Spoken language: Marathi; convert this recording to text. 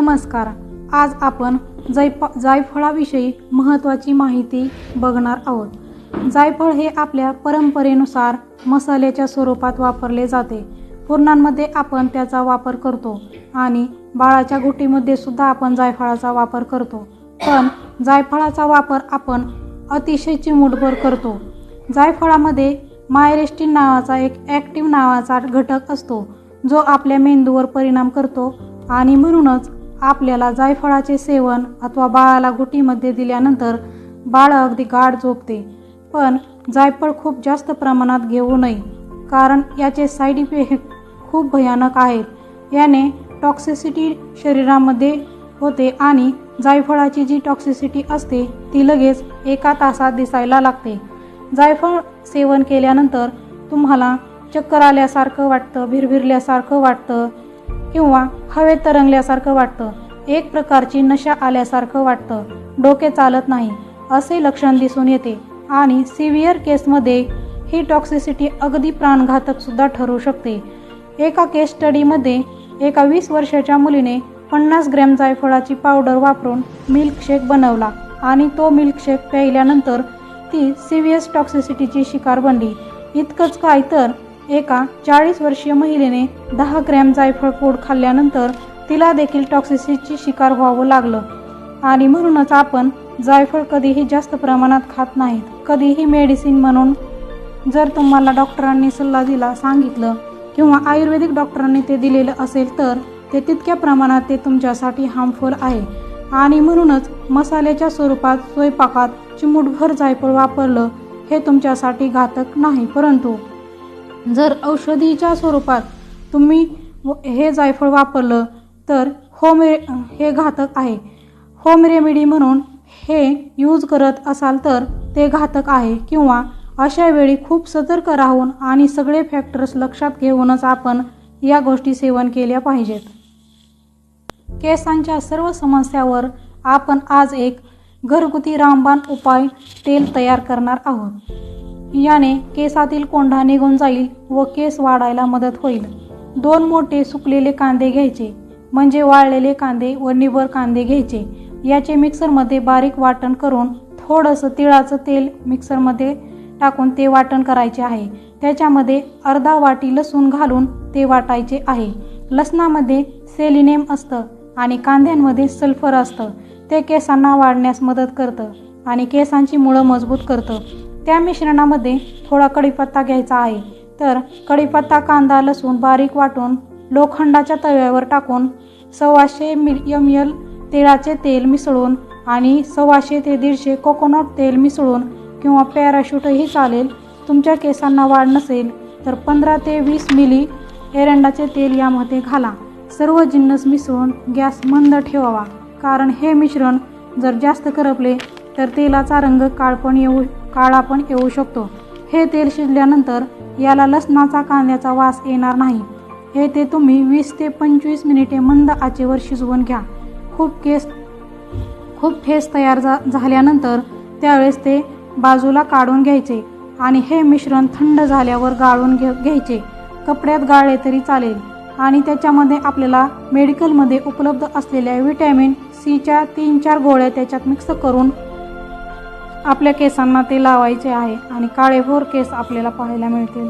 नमस्कार. आज आपण जैप जायफळाविषयी महत्त्वाची माहिती बघणार आहोत. जायफळ हे आपल्या परंपरेनुसार मसाल्याच्या स्वरूपात वापरले जाते. पूर्णांमध्ये आपण त्याचा वापर करतो आणि बाळाच्या घुटीमध्ये सुद्धा आपण जायफळाचा वापर करतो. पण जायफळाचा वापर आपण अतिशय चिमूटभर करतो. जायफळामध्ये मायरेस्टिन नावाचा एक ॲक्टिव्ह नावाचा घटक असतो जो आपल्या मेंदूवर परिणाम करतो आणि म्हणूनच आपल्याला जायफळाचे सेवन अथवा बाळाला गुटीमध्ये दिल्यानंतर बाळ अगदी गाढ झोपते. पण जायफळ खूप जास्त प्रमाणात घेऊ नये कारण याचे साईड इफेक्ट खूप भयानक आहेत. याने टॉक्सिसिटी शरीरामध्ये होते आणि जायफळाची जी टॉक्सिसिटी असते ती लगेच एका तासात दिसायला लागते. जायफळ सेवन केल्यानंतर तुम्हाला चक्कर आल्यासारखं वाटतं भिरभिरल्यासारखं वाटतं किंवा हवेत तरंगल्यासारखं वाटतं. एक प्रकारची नशा आल्यासारखं वाटतं. डोके चालत नाही असे लक्षण दिसून येते. आणि सिव्हिअर केसमध्ये ही टॉक्सिसिटी अगदी प्राणघातक सुद्धा ठरू शकते. एका केस स्टडीमध्ये एका वीस वर्षाच्या मुलीने पन्नास ग्रॅम जायफळाची पावडर वापरून मिल्कशेक बनवला आणि तो मिल्कशेक प्यायल्यानंतर ती सिव्हिअस टॉक्सिसिटीची शिकार बनली. इतकंच काय तर एका चाळीस वर्षीय महिलेने दहा ग्रॅम जायफळ पोड खाल्ल्यानंतर तिला देखील टॉक्सिसिटीची शिकार व्हावं लागलं. आणि म्हणूनच आपण जायफळ कधीही जास्त प्रमाणात खात नाहीत. कधीही मेडिसिन म्हणून जर तुम्हाला डॉक्टरांनी सल्ला दिला सांगितलं किंवा आयुर्वेदिक डॉक्टरांनी ते दिलेलं असेल तर ते तितक्या प्रमाणात ते तुमच्यासाठी हार्मफुल आहे. आणि म्हणूनच मसाल्याच्या स्वरूपात स्वयंपाकात चिमूटभर जायफळ वापरलं हे तुमच्यासाठी घातक नाही परंतु जर औषधीच्या स्वरूपात तुम्ही व- हे जायफळ वापरलं तर होम रे हे घातक आहे. होम रेमेडी म्हणून हे यूज करत असाल तर ते घातक आहे किंवा अशा वेळी खूप सतर्क राहून आणि सगळे फॅक्टर्स लक्षात घेऊनच आपण या गोष्टी सेवन केल्या पाहिजेत. केसांच्या सर्व समस्यावर आपण आज एक घरगुती रामबाण उपाय तेल तयार करणार आहोत. याने केसातील कोंढा निघून जाईल व केस वाढायला मदत होईल. दोन मोठे सुकलेले कांदे घ्यायचे म्हणजे वाळलेले कांदे व निबर कांदे घ्यायचे. याचे मिक्सरमध्ये बारीक वाटण करून थोडंसं तिळाचं तेल मिक्सरमध्ये टाकून ते वाटण करायचे आहे. त्याच्यामध्ये अर्धा वाटी लसूण घालून ते वाटायचे आहे. लसणामध्ये सेलिनेम असतं आणि कांद्यांमध्ये सल्फर असतं. ते केसांना वाढण्यास मदत करतं आणि केसांची मुळं मजबूत करतं. त्या मिश्रणामध्ये थोडा कढीपत्ता घ्यायचा आहे. तर कढीपत्ता कांदा लसूण बारीक वाटून लोखंडाच्या तव्यावर टाकून सव्वाशे मि एम एल तिळाचे तेल मिसळून आणि सव्वाशे ते दीडशे कोकोनट तेल मिसळून किंवा पॅराशूटही चालेल. तुमच्या केसांना वाढ नसेल तर पंधरा ते वीस मिली एरंडाचे तेल यामध्ये घाला. सर्व जिन्नस मिसळून गॅस मंद ठेवावा. कारण हे मिश्रण जर जास्त करपले तर तेलाचा रंग काळपण येऊ काळा पण येऊ शकतो. हे तेल शिजल्यानंतर याला लसणाचा कांद्याचा वास येणार नाही. हे ते तुम्ही वीस ते पंचवीस मिनिटे मंद आचेवर शिजवून घ्या. खूप केस खूप फेस तयार झा झाल्यानंतर त्यावेळेस ते बाजूला काढून घ्यायचे आणि हे मिश्रण थंड झाल्यावर गाळून घे घ्यायचे. कपड्यात गाळले तरी चालेल. आणि त्याच्यामध्ये आपल्याला मेडिकलमध्ये उपलब्ध असलेल्या व्हिटॅमिन सीच्या तीन चार गोळ्या त्याच्यात मिक्स करून आपल्या केसांना ते लावायचे आहे आणि काळेभोर केस आपल्याला पाहायला मिळतील.